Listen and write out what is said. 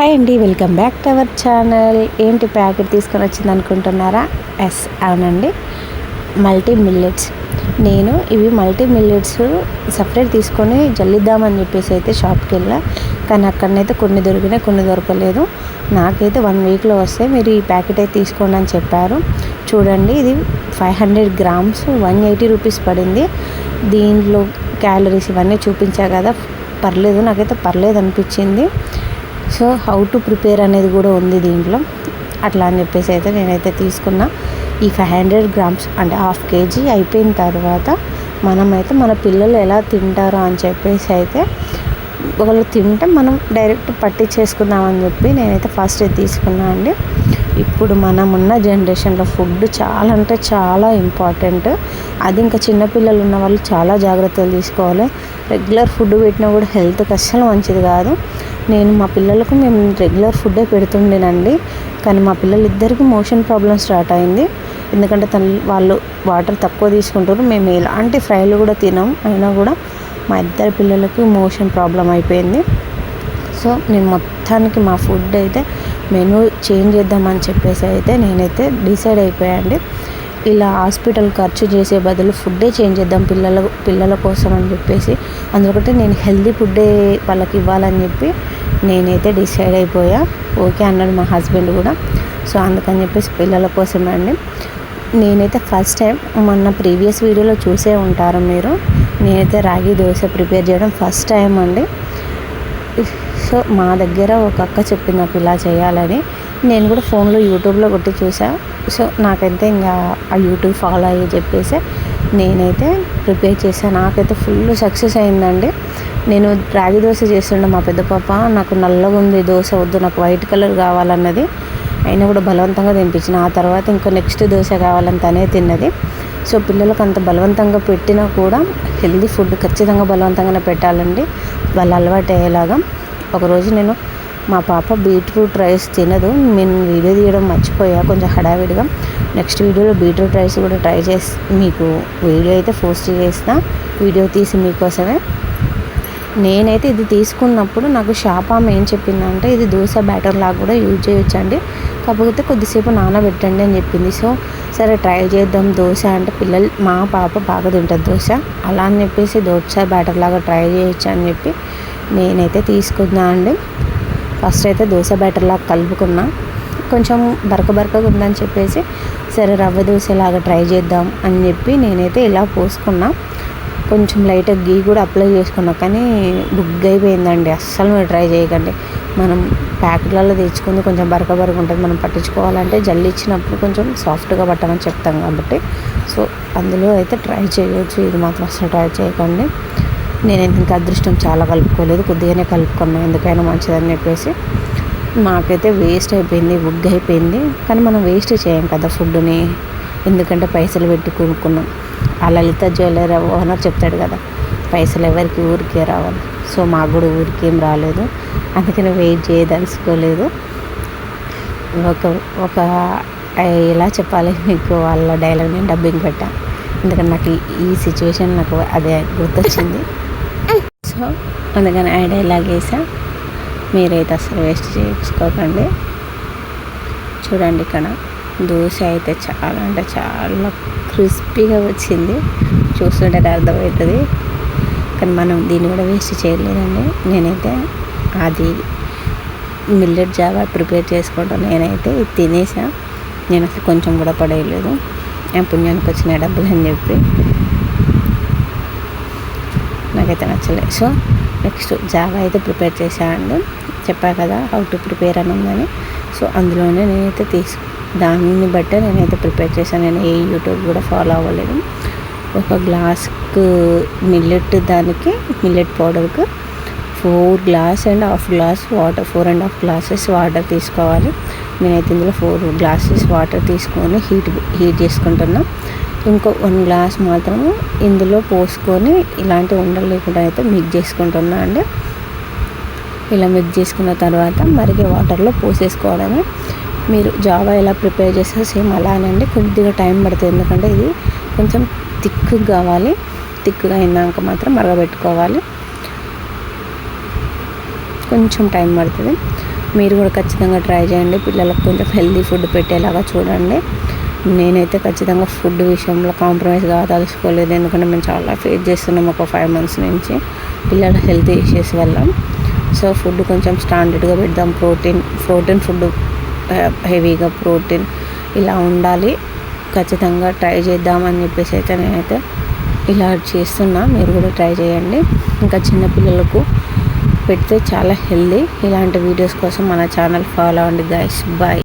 Hi అండి welcome back to our channel. ఏంటి packet తీసుకొని వచ్చింది అనుకుంటున్నారా? ఎస్ అవునండి. Multi millets. నేను ఇవి మల్టీ మిల్లెట్స్ సపరేట్ తీసుకొని జల్లిద్దామని చెప్పేసి అయితే షాప్కి వెళ్ళా. కానీ అక్కడనైతే కొన్ని దొరికినాయి కొన్ని దొరకలేదు. నాకైతే వన్ వీక్లో వస్తే మీరు ఈ ప్యాకెట్ అయితే తీసుకోండి అని చెప్పారు. చూడండి ఇది five hundred grams one eighty rupees పడింది. దీంట్లో క్యాలరీస్ ఇవన్నీ చూపించా కదా. పర్లేదు నాకైతే పర్లేదు అనిపించింది. సో హౌ టు ప్రిపేర్ అనేది కూడా ఉంది దీంట్లో. అట్లా అని చెప్పేసి అయితే నేనైతే తీసుకున్న. ఈ ఫైవ్ హండ్రెడ్ గ్రామ్స్ అంటే హాఫ్ కేజీ అయిపోయిన తర్వాత మనమైతే మన పిల్లలు ఎలా తింటారో అని చెప్పేసి అయితే ఒకళ్ళు తింటే మనం డైరెక్ట్ పట్టించేసుకుందామని చెప్పి నేనైతే ఫస్ట్ తీసుకున్నా అండి. ఇప్పుడు మనం ఉన్న జనరేషన్లో ఫుడ్ చాలా అంటే చాలా ఇంపార్టెంట్. అది ఇంకా చిన్నపిల్లలు ఉన్న వాళ్ళు చాలా జాగ్రత్తలు తీసుకోవాలి. రెగ్యులర్ ఫుడ్ పెట్టినా కూడా హెల్త్కి అస్సలు మంచిది కాదు. నేను మా పిల్లలకు మేము రెగ్యులర్ ఫుడ్డే పెడుతుండేనండి. కానీ మా పిల్లలు ఇద్దరికి మోషన్ ప్రాబ్లం స్టార్ట్ అయింది. ఎందుకంటే తల్లి వాళ్ళు వాటర్ తక్కువ తీసుకుంటారు. మేము ఎలాంటి ఫ్రైలు కూడా తినాం అయినా కూడా మా ఇద్దరు పిల్లలకు మోషన్ ప్రాబ్లం అయిపోయింది. సో నేను మొత్తానికి మా ఫుడ్ అయితే మెనూ చేంజ్ చేద్దామని చెప్పేసి అయితే నేనైతే డిసైడ్ అయిపోయాయండి ఇలా హాస్పిటల్ ఖర్చు చేసే బదులు ఫుడ్డే చేంజ్ చేద్దాం పిల్లల పిల్లల కోసం అని చెప్పేసి అందుకంటే నేను హెల్దీ ఫుడ్డే వాళ్ళకి ఇవ్వాలని చెప్పి నేనైతే డిసైడ్ అయిపోయా. ఓకే అన్నాడు మా హస్బెండ్ కూడా. సో అందుకని చెప్పేసి పిల్లల కోసమే అండి. నేనైతే ఫస్ట్ టైం మొన్న ప్రీవియస్ వీడియోలో చూసే ఉంటారు మీరు. నేనైతే రాగి దోశ ప్రిపేర్ చేయడం ఫస్ట్ టైం అండి. సో మా దగ్గర ఒక అక్క చెప్పింది నాకు ఇలా చేయాలని. నేను కూడా ఫోన్లో యూట్యూబ్లో కొట్టి చూసా. సో నాకైతే ఇంకా ఆ యూట్యూబ్ ఫాలో అయ్యి చెప్పేసి నేనైతే ప్రిపేర్ చేశాను నాకైతే ఫుల్ సక్సెస్ అయిందండి. నేను రాగి దోశ చేస్తుండే మా పెద్ద పాప. నాకు నల్లగా ఉంది దోశ వద్దు నాకు వైట్ కలర్ కావాలన్నది. అయినా కూడా బలవంతంగా తినిపించిన. ఆ తర్వాత ఇంకా నెక్స్ట్ దోశ కావాలని తనే తిన్నది. సో పిల్లలకు అంత బలవంతంగా పెట్టినా కూడా హెల్దీ ఫుడ్ ఖచ్చితంగా బలవంతంగానే పెట్టాలండి. వాళ్ళు అలవాటు అయ్యేలాగా ఒకరోజు నేను మా పాప బీట్రూట్ రైస్ తినదు. నేను వీడియో తీయడం మర్చిపోయా. కొంచెం హడావిడిగా. నెక్స్ట్ వీడియోలో బీట్రూట్ రైస్ కూడా ట్రై చేసి మీకు వీడియో అయితే పోస్ట్ చేసిన వీడియో తీసి మీకోసమే. నేనైతే ఇది తీసుకున్నప్పుడు నాకు షాప్ ఆమె ఏం చెప్పిందంటే ఇది దోశ బ్యాటర్ లాగా కూడా యూజ్ చేయొచ్చండి. కాకపోతే కొద్దిసేపు నానబెట్టండి అని చెప్పింది. సో సరే ట్రై చేద్దాం దోశ అంటే పిల్లలు మా పాప బాగా తింటుంది దోశ. అలా అని చెప్పేసి దోశ బ్యాటర్ లాగా ట్రై చేయొచ్చు అని చెప్పి నేనైతే తీసుకుందా అండి. ఫస్ట్ అయితే దోశ బ్యాటర్ లాగా కలుపుకున్నా. కొంచెం బరక బరకగా ఉందని చెప్పేసి సరే రవ్వ దోశలాగా ట్రై చేద్దాం అని చెప్పి నేనైతే ఇలా పోసుకున్నా. కొంచెం లైట్గా గీ కూడా అప్లై చేసుకున్నా కానీ బుగ్ అయిపోయిందండి అస్సలు మీరు ట్రై చేయకండి. మనం ప్యాకెట్లలో తెచ్చుకుంది కొంచెం బరక బరక ఉంటుంది. మనం పట్టించుకోవాలంటే జల్లి ఇచ్చినప్పుడు కొంచెం సాఫ్ట్గా పట్టమని చెప్తాం కాబట్టి. సో అందులో అయితే ట్రై చేయవచ్చు ఇది మాత్రం అసలు ట్రై చేయకండి. నేను ఇంకా అదృష్టం చాలా కలుపుకోలేదు కొద్దిగానే కలుపుకున్నాను ఎందుకైనా మంచిదని చెప్పేసి మాకైతే వేస్ట్ అయిపోయింది బుగ్ అయిపోయింది. కానీ మనం వేస్ట్ చేయం కదా ఫుడ్ని ఎందుకంటే పైసలు పెట్టి కొనుక్కున్నాం. ఆ లలిత జ్యువెలరీ ఓనర్ చెప్తాడు కదా పైసలు ఎవరికి ఊరికే రావాలి. సో మాకు కూడా ఊరికేం రాలేదు. అందుకని వెయిట్ చేయదలుచుకోలేదు ఒక ఒక ఎలా చెప్పాలి మీకు? వాళ్ళ డైలాగ్ నేను డబ్బింగ్ పెట్టాను ఎందుకంటే నాకు ఈ సిచ్యువేషన్ నాకు అదే గుర్తొచ్చింది. సో అందుకని యాడ్ ఇలాగేసా మీరైతే అసలు వేస్ట్ చేసుకోకండి చూడండి ఇక్కడ దోశ అయితే చాలా అంటే చాలా క్రిస్పీగా వచ్చింది. చూస్తుంటే అర్థమవుతుంది. కానీ మనం దీన్ని కూడా వేస్ట్ చేయలేదండి. నేనైతే అది మిల్లెట్ జావా ప్రిపేర్ చేసుకుంటాను నేనైతే ఇది తినేసా. నేను అసలు కొంచెం కూడా పడేయలేదు. ఆ పుణ్యానికి వచ్చిన డబ్బులు అని చెప్పి. నాకైతే నచ్చలేదు సో నెక్స్ట్ జావా అయితే ప్రిపేర్ చేశాను చెప్పా కదా హౌ టు ప్రిపేర్ అని ఉందని. సో అందులోనే నేనైతే తీసుకు దానిని బట్టే నేనైతే ప్రిపేర్ చేశాను నేను ఏ యూట్యూబ్ కూడా ఫాలో అవ్వలేదు. ఒక గ్లాస్కు మిల్లెట్ దానికి millet పౌడర్కు four glass and half glass water four and half glasses water తీసుకోవాలి. నేనైతే ఇందులో ఫోర్ గ్లాసెస్ వాటర్ తీసుకొని హీట్ హీట్ చేసుకుంటున్నాను ఇంకో వన్ గ్లాస్ మాత్రము ఇందులో పోసుకొని ఇలాంటి ఉండలు లేకుండా అయితే మిక్స్ చేసుకుంటున్నా అండి. ఇలా మిక్స్ చేసుకున్న తర్వాత మరిగే వాటర్లో పోసేసుకోవడమే. మీరు జావా ఎలా ప్రిపేర్ చేస్తే సేమ్ అలానే కొద్దిగా టైం పడుతుంది ఎందుకంటే ఇది కొంచెం థిక్గా కావాలి. థిక్గా అయినాక మాత్రం మరగబెట్టుకోవాలి. కొంచెం టైం పడుతుంది. మీరు కూడా ఖచ్చితంగా ట్రై చేయండి. పిల్లలకు కొంచెం హెల్తీ ఫుడ్ పెట్టేలాగా చూడండి. నేనైతే ఖచ్చితంగా ఫుడ్ విషయంలో కాంప్రమైజ్ కాదలుచుకోలేదు. ఎందుకంటే మేము చాలా ఫేస్ చేస్తున్నాం ఒక ఫైవ్ మంత్స్ నుంచి. పిల్లల హెల్త్ ఇష్యూస్ వల్ల. సో ఫుడ్ కొంచెం స్టాండర్డ్గా పెడదాం. ప్రోటీన్ ప్రోటీన్ ఫుడ్ హెవీగా ప్రోటీన్ ఇలా ఉండాలి. ఖచ్చితంగా ట్రై చేద్దామని చెప్పేసి అయితే నేనైతే ఇలా చేస్తున్నా. మీరు కూడా ట్రై చేయండి. ఇంకా చిన్నపిల్లలకు పెడితే చాలా హెల్దీ ఇలాంటి వీడియోస్ కోసం మన ఛానల్ ఫాలో అవ్వండి గైస్ బాయ్